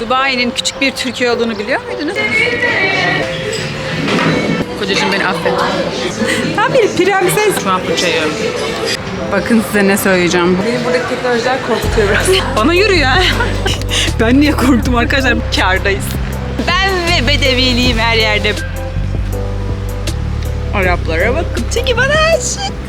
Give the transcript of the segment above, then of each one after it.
Dubai'nin küçük bir Türkiye olduğunu biliyor muydunuz? Kocacığım beni affet. Tam bir prenses. Şu an fırça yiyorum. Bakın size ne söyleyeceğim. Beni buradaki teknolojiler korkutuyor biraz. Bana yürüyor ha. ben niye korktum arkadaşlar? Kârdayız. Ben ve bedeviliyim her yerde. Araplara bakın. Çünkü bana aşık.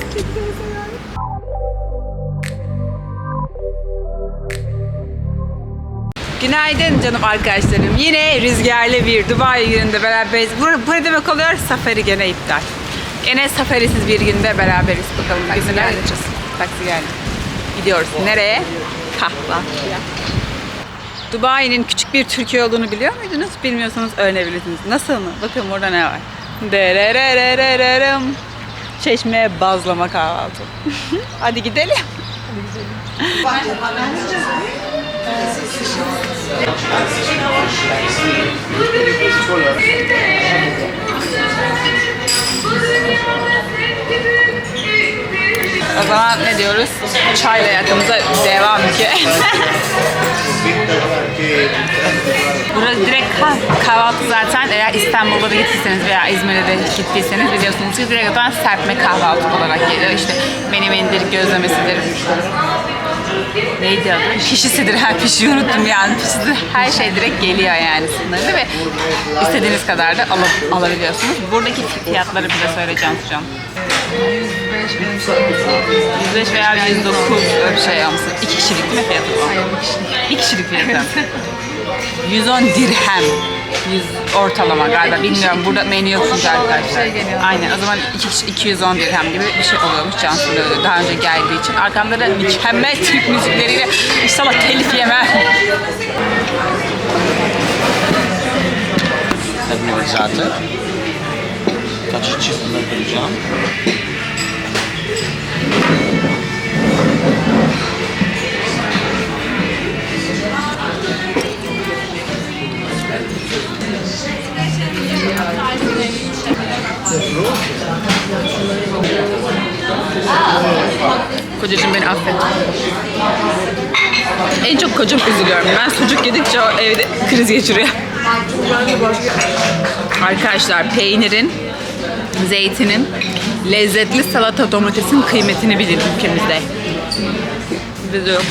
Günaydın canım arkadaşlarım. Yine rüzgarlı bir Dubai gününde beraberiz. Bu, bu ne demek oluyor? Safari gene iptal. Gene safarisiz bir günde beraberiz. Bakalım neler yapacağız. Taksi geldi. Gidiyoruz. Nereye? Kahvaltıya. Dubai'nin küçük bir Türkiye olduğunu biliyor muydunuz? Bilmiyorsanız öğrenebilirsiniz. Nasıl mı? Bakın burada ne var? Derererererem. Çeşmeye bazlama kahvaltı. Hadi gidelim. O zaman ne diyoruz? Çayla hayatımıza devam ki. Burası direkt kah- kahvaltı zaten eğer İstanbul'da da gittiyseniz veya İzmir'de de gittiyseniz biliyorsunuz ki direkt zaten serpme kahvaltı olarak geliyor. İşte menemenidir, gözlemesidir. Neydi adı? Pişisidir. Ha pişi unuttum yani. Pişisidir. Her şey direkt geliyor yani sınırlı ve istediğiniz kadar da alıp, alabiliyorsunuz. Buradaki fiyatları bize söyleyeceğim hocam. 105 veya 109 öyle bir şey almışsın. İki kişilik mi fiyatı bu? Bir kişilik fiyatı. 110 dirhem. 100 ortalama galiba bilmiyorum. Burada menü yok çünkü arkadaşlar. Aynen o zaman iki kişi 210 dirhem gibi bir şey oluyormuş. Cansu öyle daha önce geldiği için. Arkamda da mükemmel Türk müzikleriyle inşallah telif yemem. Hepimiz zaten. Kaç çiftine kıracağım. Kocacığım beni affet. En çok kocam üzülüyorum. Ben sucuk yedikçe o evde kriz geçiriyor. Arkadaşlar peynirin, zeytinin, lezzetli salata domatesin kıymetini bilin ülkemizde. Bizde yok.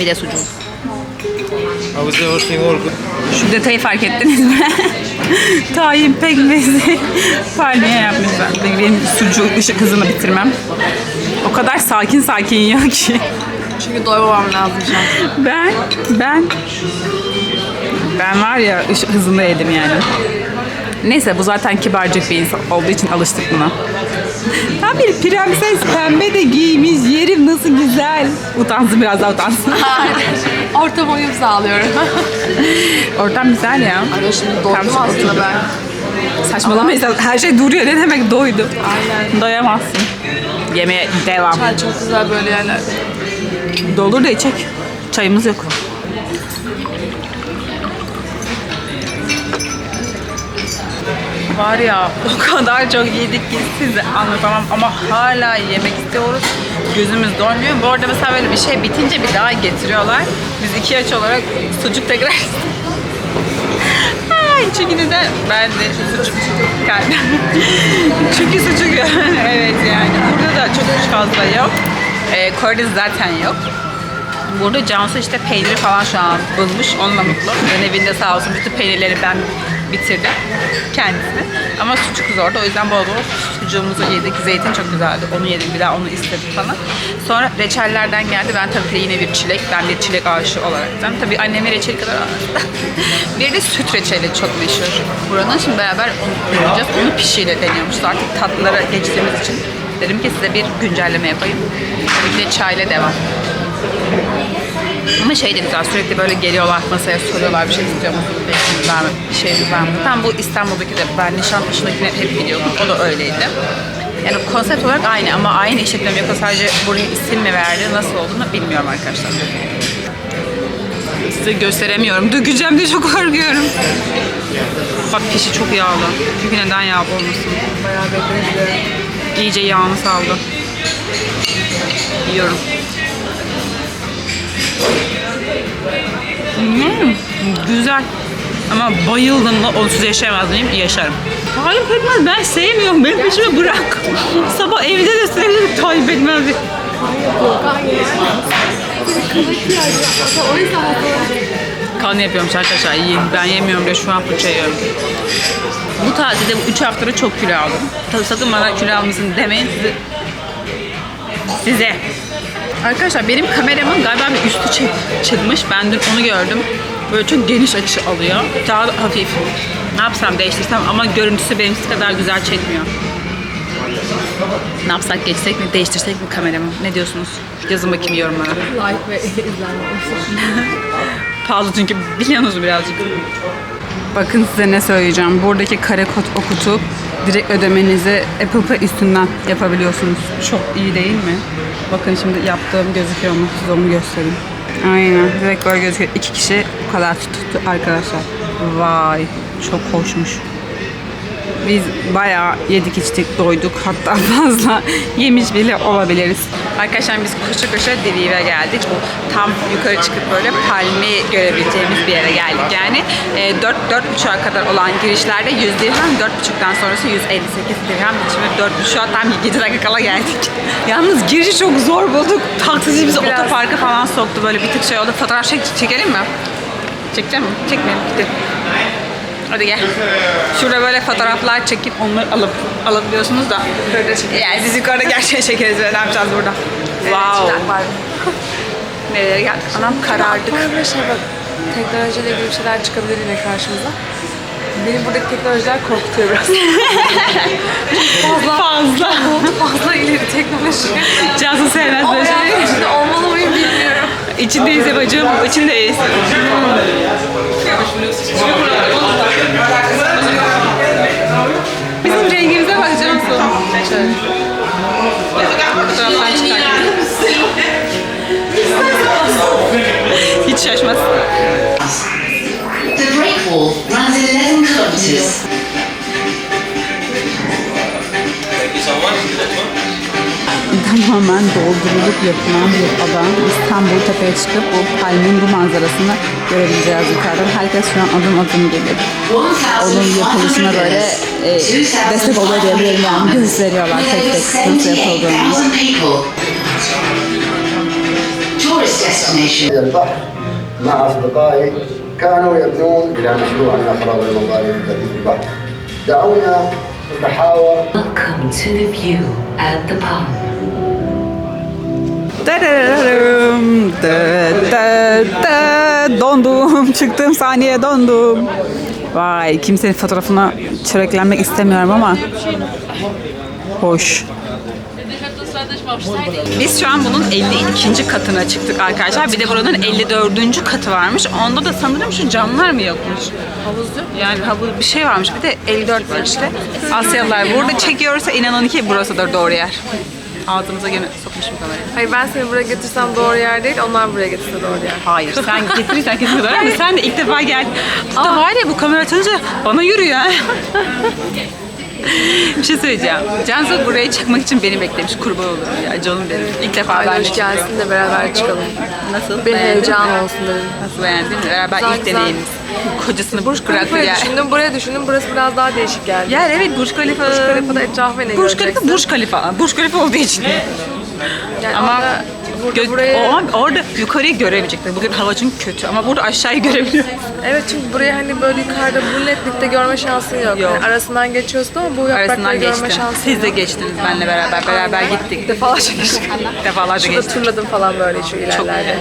Bir de sucuk. How is everything all good? Şu detayı fark ettiniz mi? Tahin pekmezi palmiye yapmışlar. Benim sucuğu ışık hızını bitirmem. O kadar sakin sakin yiyor ki. Çünkü doymamam lazım şu an. Ben, ben, ben var ya ışık hızında yedim yani. Neyse bu zaten kibarcık bir insan olduğu için alıştık buna. Tam bir prenses pembe de giymiş. Yerim nasıl güzel. Utansın biraz daha utansın. Orta boyum sağlıyorum. Ortam güzel ya. Ay şimdi Tam doydum şu aslında ben. Saçmalamayız. Her şey duruyor. Ne demek doydu? Aynen. Doyamazsın. Yemeğe devam. Çay çok güzel böyle yerler. Doldur da içecek. Çayımız yok. Var ya o kadar çok yedik ki size anlatamam ama hala yemek istiyoruz. Gözümüz doymuyor. Bu arada mesela böyle bir şey bitince bir daha getiriyorlar. Biz iki aç olarak sucuk tekrar çünkü neden? Ben de sucuk kendim. çünkü sucuk evet yani. Burada da çok fazla yok. Ee, Kore'de zaten yok. Burada Cansu işte peyniri falan şu an bulmuş. Onunla mutlu. Ben evinde sağ olsun bütün peynirleri ben bitirdim kendisine. Ama sucuk zordu. O yüzden bol bol sucuğumuzu yedik. Zeytin çok güzeldi. Onu yedik. Bir daha onu istedik falan. Sonra reçellerden geldi. Ben tabii ki yine bir çilek. Ben bir çilek aşığı olaraktan. Tabii annemin reçeli kadar bir de süt reçeli çok meşhur. Buranın şimdi beraber onu. Onu pişiyle deniyormuş. Artık tatlılara geçtiğimiz için dedim ki size bir güncelleme yapayım. Ki de çayla devam. Ama şey de güzel sürekli böyle geliyorlar masaya soruyorlar bir şey istiyor musunuz, var bir şeyiniz var mı? Tam bu İstanbul'daki de ben Nişantaşı'ndakine hep gidiyordum. O da öyleydi. Yani konsept olarak aynı ama aynı işletme mi yoksa sadece buraya isim mi verdi, nasıl olduğunu bilmiyorum arkadaşlar. Size gösteremiyorum. Dökeceğim diye çok korkuyorum. Bak pişi çok yağlı. Çünkü neden yağlı olmasın? Bayağı bekledim. İyice yağını saldı. Yiyorum. Güzel. Ama bayıldım mı onsuz yaşayamaz mıyım? Yaşarım. Tayyip Pekmez ben sevmiyorum. Benim peşime bırak. Sabah evde de sürekli Tayyip yüzden Kan yapıyorum arkadaşlar. Yiyin. Ben yemiyorum diye şu an fırça yiyorum. Bu tatilde bu 3 haftada çok kilo aldım. Sakın bana kilo almışsın demeyin size. Size. Arkadaşlar benim kameramın galiba bir üstü çek- çıkmış. Ben dün onu gördüm. Böyle çok geniş açı alıyor. Daha da hafif. Ne yapsam değiştirsem ama görüntüsü benimkisi kadar güzel çekmiyor. Ne yapsak geçsek mi değiştirsek mi kameramı? Ne diyorsunuz? Yazın bakayım yorumlara. like ve izlenme. Pahalı çünkü biliyorsunuz birazcık. Bakın size ne söyleyeceğim. Buradaki kare kod okutup direkt ödemenizi Apple Pay üstünden yapabiliyorsunuz. Çok iyi değil mi? Bakın şimdi yaptığım gözüküyor mu? Size onu göstereyim. Aynen. Direkt böyle gözüküyor. İki kişi bu kadar tuttu arkadaşlar. Vay. Çok hoşmuş. Biz bayağı yedik içtik doyduk hatta fazla yemiş bile olabiliriz. Arkadaşlar biz koşa koşa Diviv'e geldik. Tam yukarı çıkıp böyle palmi görebileceğimiz bir yere geldik. Yani e, 4 4.5'a kadar olan girişlerde 100 dirhem, 4.5'tan sonrası 158 dirhem. Şimdi 4 şu an tam 7 dakika kala geldik. Yalnız girişi çok zor bulduk. Taksici bizi Biraz. otoparka falan soktu böyle bir tık şey oldu. Fotoğraf çek çekelim mi? Çekeceğim mi? Çekmeyelim. Gidelim. Hadi gel. Şurada böyle fotoğraflar çekip onları alıp alabiliyorsunuz da. Yani biz yukarıda gerçeği çekeriz ve ne yapacağız burada? Wow. Nereye geldik? Anam karardık. Var böyle şey bak. Teknolojiyle ilgili bir şeyler çıkabilir yine karşımıza. Beni buradaki teknolojiler korkutuyor biraz. fazla, Fazla. fazla ileri teknoloji. Cansu sevmez böyle şeyleri. içinde olmalı mıyım bilmiyorum. İçindeyiz ya bacım, içindeyiz. Şaşmaz. The Great Wall runs 11 kilometers. tamamen doldurulup yapılan bir alan. İstanbul tepeye çıkıp bu palmin bu manzarasını görebileceğiz yukarıdan. Herkes şu an adım adım gelir. Onun yapılışına böyle e, destek oluyor diyebilirim yani gösteriyorlar tek tek nasıl yapıldığını. 7,000 people. Tourist destination. البحر مع أصدقائي كانوا يبنون إلى مشروع أخرى بالمضارب التي في البحر دعونا نتحاور Welcome to the view at the palm. Darararım, dı dı dı. Dondum. Çıktığım saniye dondum. Vay kimsenin fotoğrafına çöreklenmek istemiyorum ama hoş. Biz şu an bunun 52. katına çıktık arkadaşlar. Bir de buranın 54. katı varmış. Onda da sanırım şu camlar mı yokmuş? Havuz yok. Yani havuz bir şey varmış. Bir de 54 var işte. Asyalılar burada çekiyorsa inanın ki burasıdır doğru yer. Ağzımıza gene sokmuşum kamerayı. Hayır ben seni buraya götürsem doğru yer değil, onlar buraya getirse doğru yer. Hayır sen getirirsen kesin kadar ama sen de ilk defa geldin. Hatta var ya bu kamera açınca bana yürüyor. Bir şey söyleyeceğim. Cansu burayı çekmek için beni beklemiş. Kurban olurum ya canım benim. İlk defa ben de Aydoş çıkıyorum. gelsin de beraber çıkalım. Nasıl? Bir Beğendin heyecan mi? olsun dedim. Nasıl beğendin mi? Beraber Güzel, ilk güzel. deneyimimiz. Kocasını Burj Khalifa Buraya ya. düşündüm, buraya düşündüm. Burası biraz daha değişik geldi. Yer evet Burj Khalifa. Burj Khalifa'da etrafı ne Burj Khalifa, göreceksin? Burj Khalifa. Burj Khalifa olduğu için. Yani Ama orada, gö- burayı... o- orada yukarıyı göremeyecekler. Bugün hava çünkü kötü ama burada aşağıyı görebiliyoruz. Evet çünkü burayı hani böyle yukarıda bu netlikte görme şansın yok. Yok. Yani arasından geçiyorsun ama bu yaprakları Arasından görme geçtim. şansın Siz de geçtiniz benimle beraber. Beraber gittik. Defalarca geçtik. Defalarca Şurada geçtik. turladım falan böyle şu ilerlerde.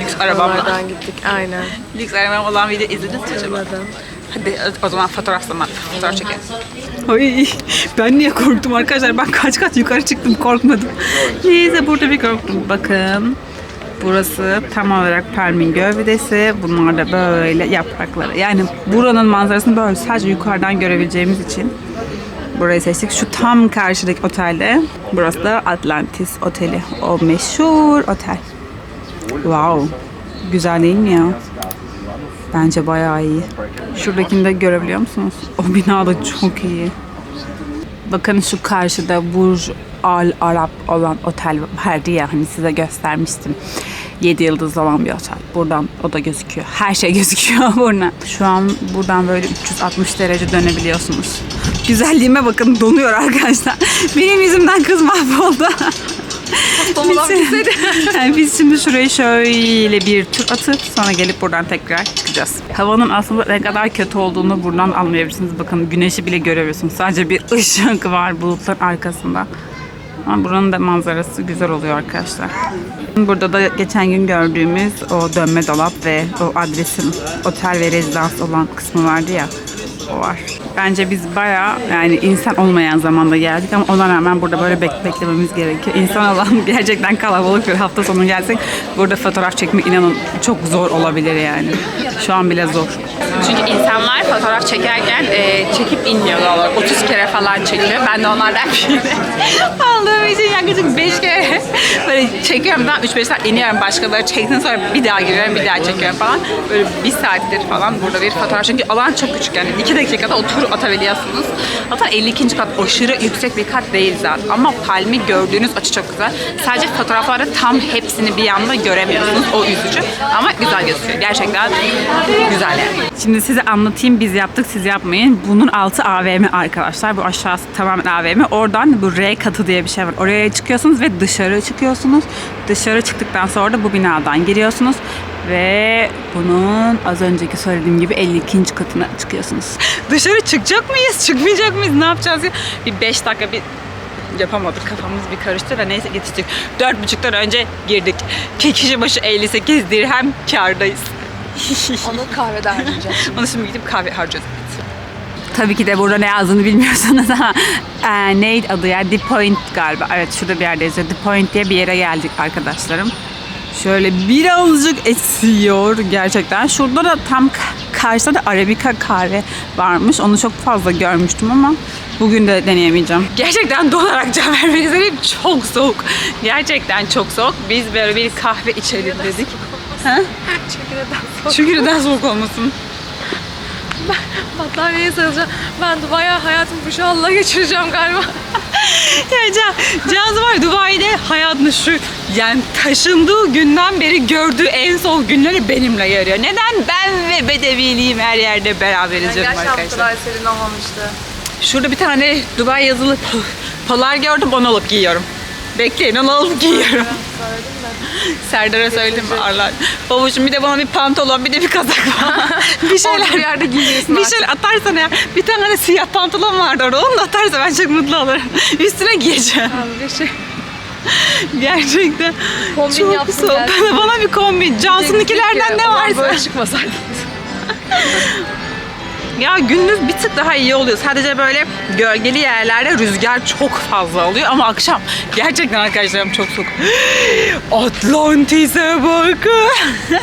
Lüks arabamla. Oralardan gittik. Aynen. Lüks arabam olan video izlediniz mi acaba? Turladım. Hadi o zaman fotoğraf zaman. Fotoğraf çekelim. Ay ben niye korktum arkadaşlar? Ben kaç kat yukarı çıktım korkmadım. Neyse burada bir korktum. Bakın. Burası tam olarak Permin gövdesi. Bunlar da böyle yaprakları. Yani buranın manzarasını böyle sadece yukarıdan görebileceğimiz için burayı seçtik. Şu tam karşıdaki otelde. Burası da Atlantis Oteli. O meşhur otel. Wow. Güzel değil mi ya? Bence bayağı iyi. Şuradakini de görebiliyor musunuz? O bina da çok iyi. Bakın şu karşıda Burj Al Arab olan otel vardı ya hani size göstermiştim. 7 yıldız olan bir otel. Buradan o da gözüküyor. Her şey gözüküyor buradan. Şu an buradan böyle 360 derece dönebiliyorsunuz. Güzelliğime bakın donuyor arkadaşlar. Benim yüzümden kız mahvoldu. biz, yani biz şimdi şurayı şöyle bir tur atıp sonra gelip buradan tekrar çıkacağız. Havanın aslında ne kadar kötü olduğunu buradan anlayabilirsiniz. Bakın güneşi bile göremiyorsunuz. Sadece bir ışık var bulutların arkasında. Ama buranın da manzarası güzel oluyor arkadaşlar. Burada da geçen gün gördüğümüz o dönme dolap ve o adresin otel ve rezidans olan kısmı vardı ya. Var. Bence biz bayağı yani insan olmayan zamanda geldik ama ona rağmen burada böyle bek- beklememiz gerekiyor. İnsan olan gerçekten kalabalık bir hafta sonu gelsek burada fotoğraf çekmek inanın çok zor olabilir yani. Şu an bile zor. Çünkü insanlar fotoğraf çekerken e, çekip inmiyorlar. 30 kere falan çekiyor. Ben de onlardan biri. Aldığım için yaklaşık 5 kere böyle çekiyorum. Daha 3-5 saat iniyorum. Başkaları çektikten sonra bir daha giriyorum, bir daha çekiyorum falan. Böyle bir saattir falan burada bir fotoğraf. Çünkü alan çok küçük yani. 2 dakikada o turu atabiliyorsunuz. Zaten 52. kat aşırı yüksek bir kat değil zaten. Ama palmi gördüğünüz açı çok güzel. Sadece fotoğraflarda tam hepsini bir anda göremiyorsunuz. O üzücü. Ama güzel gözüküyor. Gerçekten güzel yani. Şimdi size anlatayım. Biz yaptık, siz yapmayın. Bunun altı AVM arkadaşlar. Bu aşağısı tamamen AVM. Oradan bu R katı diye bir şey var. Oraya çıkıyorsunuz ve dışarı çıkıyorsunuz. Dışarı çıktıktan sonra da bu binadan giriyorsunuz. Ve bunun az önceki söylediğim gibi 52. katına çıkıyorsunuz. Dışarı çıkacak mıyız? Çıkmayacak mıyız? Ne yapacağız? ya? Bir 5 dakika bir yapamadık. Kafamız bir karıştı da neyse yetiştik. Dört buçuktan önce girdik. Kişi başı 58 dirhem kardayız. Onu kahvede harcayacağız. Onu şimdi gidip kahve harcayacağız. Tabii ki de burada ne yazdığını bilmiyorsunuz ama e, neydi adı ya? The Point galiba. Evet şurada bir yerde yazıyor. The Point diye bir yere geldik arkadaşlarım. Şöyle birazcık esiyor gerçekten. Şurada da tam karşıda da Arabica kahve varmış. Onu çok fazla görmüştüm ama bugün de deneyemeyeceğim. Gerçekten donarak can vermek üzereyim. Çok soğuk. Gerçekten çok soğuk. Biz böyle bir kahve içelim dedik. Ha? Çünkü neden soğuk olmasın? Battaniyeye sarılacağım. Ben Dubai'ye hayatımı bu şalla geçireceğim galiba. Ya Can, Cansu var Dubai'de hayatını şu yani taşındığı günden beri gördüğü en soğuk günleri benimle yarıyor. Neden? Ben ve bedeviliğim her yerde beraberiz canım Gerçi arkadaşlar. haftalar serin olmamıştı. Şurada bir tane Dubai yazılı palar gördüm onu alıp giyiyorum. Bekleyin onu alıp giyiyorum. Serdar'a söyledim Arlar. Babacığım bir de bana bir pantolon bir de bir kazak falan. bir şeyler. Bir yerde giyiyorsun Bir artık. şeyler atarsan ya. Bir tane de siyah pantolon vardı orada. Onu da atarsa ben çok mutlu olurum. Üstüne giyeceğim. Abi bir şey. Gerçekten. Kombin çok yapsın soğuk. gelsin. Bana bir kombin. Cansu'nunkilerden ne varsa. Böyle çıkmasaydı. Ya gündüz bir tık daha iyi oluyor. Sadece böyle gölgeli yerlerde rüzgar çok fazla oluyor ama akşam gerçekten arkadaşlarım çok soğuk. Atlantis'e bakın.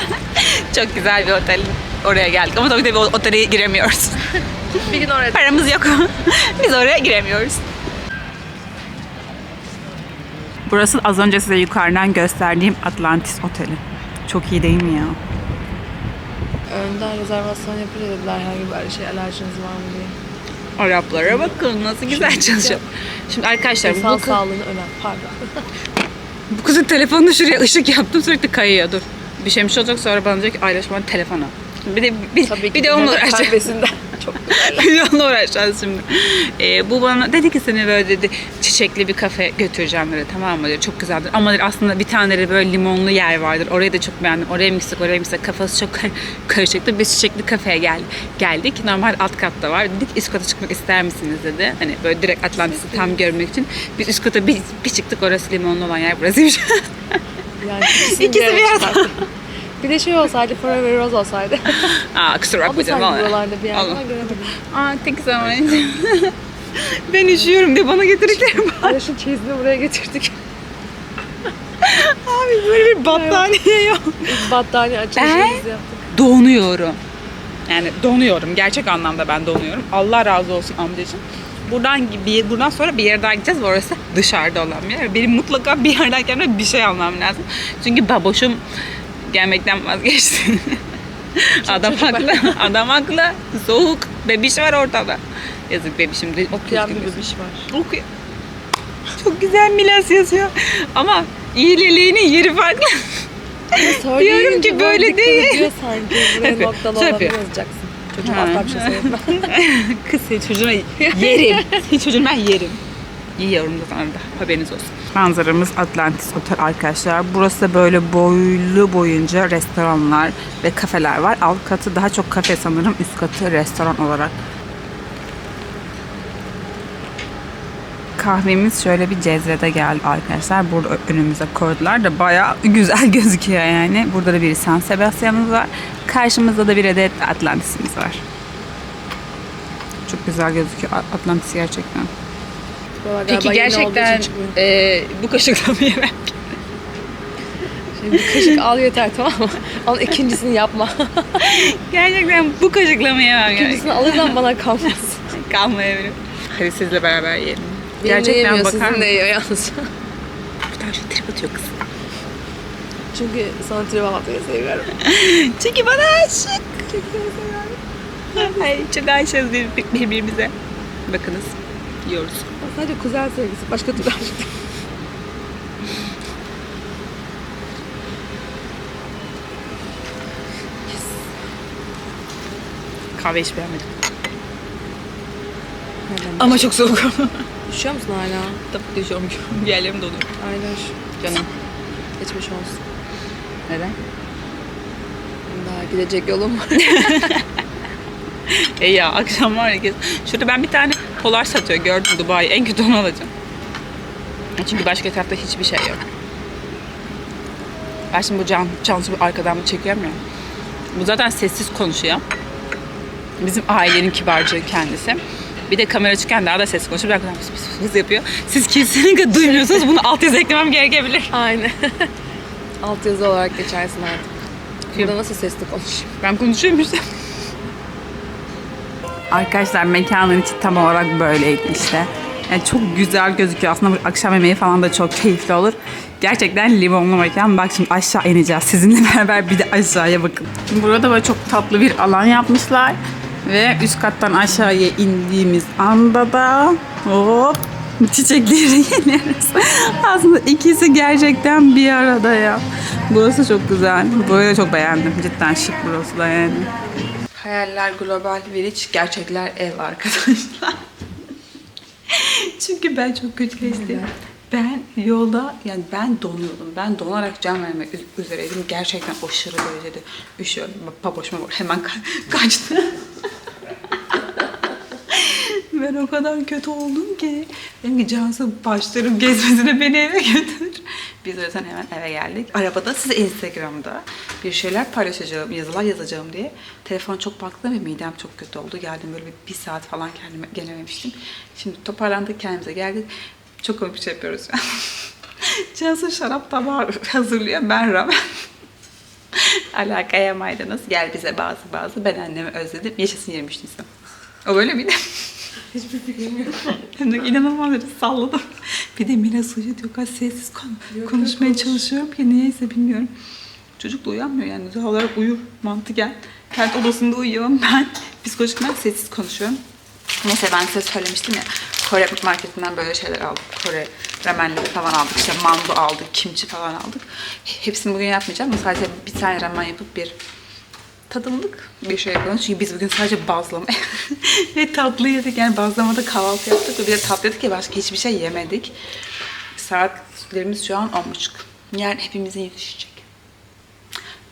çok güzel bir otel. Oraya geldik ama tabii o otele giremiyoruz. Bir gün oraya Paramız yok. Biz oraya giremiyoruz. Burası az önce size yukarıdan gösterdiğim Atlantis Oteli. Çok iyi değil mi ya? Önden rezervasyon yapıyor dediler herhangi bir şey alerjiniz var mı diye. Araplara bakın nasıl güzel çalışıyor. Şimdi arkadaşlar bu, İnsan kız, sağlığını önem. Pardon. bu kızın telefonunu şuraya ışık yaptım sürekli kayıyor dur. Bir şey mi şey olacak sonra bana diyor ki Ayla şu an telefonu. Bir de bir, Tabii bir de onunla Mehmet uğraşacağız. Çok de onunla uğraşacağız şimdi. Ee, bu bana dedi ki seni böyle dedi çiçekli bir kafe götüreceğim dedi tamam mı dedi çok güzeldir. Ama dedi, aslında bir tane dedi böyle limonlu yer vardır orayı da çok beğendim. Oraya mı gitsek oraya mı gitsek kafası çok kar- karışıktı. Biz çiçekli kafeye gel geldik. Normal alt katta var. Dedik üst kata çıkmak ister misiniz? dedi. Hani böyle direkt Atlantis'i tam görmek için. Biz üst kata bir, bir çıktık orası limonlu olan yer burasıymış. Yani İkisi bir arada. Bir de şey olsaydı Forever Rose olsaydı. aa kusura O da bakma canım sanki ama- buralarda bir yerde Allah. ama göremedim. aa tek zaman ben üşüyorum diye bana var. Araş'ın çeyizini buraya getirdik. Abi böyle bir battaniye yok. İlk battaniye açılışımızı yaptık. donuyorum. Yani donuyorum. Gerçek anlamda ben donuyorum. Allah razı olsun amcacığım. Buradan bir buradan sonra bir yere daha gideceğiz ve orası dışarıda olan bir yer. Benim mutlaka bir yerden kendime bir şey almam lazım. Çünkü baboşum gelmekten vazgeçti. adam haklı. Adam haklı. Soğuk. Bebiş var ortada. Yazık bebişim de Okuyan bir bebiş var. Okuyor. Çok güzel Milas yazıyor. Ama iyileliğinin yeri farklı. Diyorum ki böyle değil. Sanki. Noktalı olan yapıyor. yazacaksın. Çocuğum bir şey. Kız senin çocuğuna yerim. senin çocuğunu ben yerim. Yiyorum da sana da haberiniz olsun. Manzaramız Atlantis Otel arkadaşlar. Burası da böyle boylu boyunca restoranlar ve kafeler var. Alt katı daha çok kafe sanırım. Üst katı restoran olarak. Kahvemiz şöyle bir cezvede geldi arkadaşlar. Burada önümüze koydular da bayağı güzel gözüküyor yani. Burada da bir San Sebastian'ımız var. Karşımızda da bir adet Atlantis'imiz var. Çok güzel gözüküyor Atlantis gerçekten. Buralar Peki galiba gerçekten e, bu kaşıkla mı yemek? Şimdi bir kaşık al yeter tamam mı? Al ikincisini yapma. gerçekten bu kaşıkla mı yemem gerek? İkincisini alırsan bana kalmaz. Kalmayabilir. Hadi sizle beraber yiyelim. Benim Gerçekten yemiyor, bakar sizin de mısın? yiyor yalnız. Bir tane şu trip atıyor kız. Çünkü sana trip atmayı seviyorum. Çünkü bana aşık. Çok seviyorum. Ay, çok aşığız bir- bir- birbirimize. Bakınız yiyoruz. Sadece kuzen sevgisi. Başka türlü aşk. Kahve hiç beğenmedim. Ama çok soğuk. Üşüyor musun hala? Tabii düşüyorum. Bir yerlerim donuyor. Aynen. Canım. Geçmiş olsun. Neden? Daha gidecek yolum var. E ya akşam var ya. Şurada ben bir tane polar satıyor gördüm Dubai. En kötü onu alacağım. E Çünkü başka tarafta hiçbir şey yok. Ben şimdi bu can, Cansu arkadan mı çekiyorum ya. Bu zaten sessiz konuşuyor. Bizim ailenin kibarcığı kendisi. Bir de kamera çıkken daha da ses konuşuyor. Bir arkadan pıs pıs pıs yapıyor. Siz kesinlikle duymuyorsunuz. Bunu alt yazı eklemem gerekebilir. Aynen. Alt yazı olarak geçersin artık. Burada nasıl sesli konuşayım? Ben konuşuyorum işte. Arkadaşlar mekanın içi tam olarak böyleydi işte. Yani çok güzel gözüküyor. Aslında bu akşam yemeği falan da çok keyifli olur. Gerçekten limonlu mekan. Bak şimdi aşağı ineceğiz. Sizinle beraber bir de aşağıya bakın. Burada böyle çok tatlı bir alan yapmışlar. Ve üst kattan aşağıya indiğimiz anda da hop çiçekleri yeniyoruz. Aslında ikisi gerçekten bir arada ya. Burası çok güzel. Burayı da çok beğendim. Cidden şık burası da yani. Hayaller global village, gerçekler ev arkadaşlar. Çünkü ben çok kötü geçti. Ben yolda yani ben donuyordum. Ben donarak can vermek üz- üzereydim. Gerçekten aşırı derecede üşüyorum. Paboşma hemen ka- kaçtı. ben o kadar kötü oldum ki. Dedim ki Cansu başlarım gezmesine beni eve götür. Biz o yüzden hemen eve geldik. Arabada size Instagram'da bir şeyler paylaşacağım, yazılar yazacağım diye. Telefon çok baktım ve midem çok kötü oldu. Geldim böyle bir, bir saat falan kendime gelememiştim. Şimdi toparlandık kendimize geldik. Çok komik bir şey yapıyoruz. Cansu şarap tabağı hazırlıyor. Ben ramen. Alakaya maydanoz. Gel bize bazı bazı. Ben annemi özledim. Yaşasın 23 Nisan. O böyle miydi? Hiçbir fikrim yok. İnanılmaz bir salladım. Bir de Mila suyu diyor. Sessiz kon- konuşmaya çalışıyorum ki niyeyse bilmiyorum. Çocuk da uyanmıyor yani. Doğal olarak uyur mantıken. Kendi odasında uyuyor. Ben psikolojik olarak sessiz konuşuyorum. Neyse ben size söylemiştim ya. Kore marketinden böyle şeyler aldık. Kore ramenleri falan aldık. İşte mando aldık, kimchi falan aldık. Hepsini bugün yapmayacağım sadece bir tane ramen yapıp bir tadımlık bir şey yapalım. Çünkü biz bugün sadece bazlama ve tatlı yedik. Yani bazlamada kahvaltı yaptık ve bir de tatlı yedik ya başka hiçbir şey yemedik. Saatlerimiz şu an 10.30. Yani hepimizin yüzü düşecek.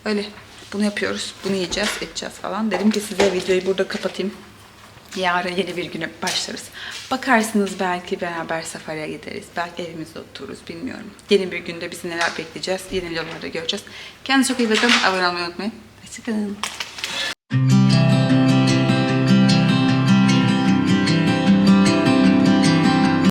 Öyle. Bunu yapıyoruz. Bunu yiyeceğiz, edeceğiz falan. Dedim ki size videoyu burada kapatayım. Yarın yeni bir güne başlarız. Bakarsınız belki beraber safariye gideriz. Belki evimizde otururuz bilmiyorum. Yeni bir günde bizi neler bekleyeceğiz. Yeni videolarda göreceğiz. Kendinize çok iyi bakın. Abone olmayı unutmayın. 지금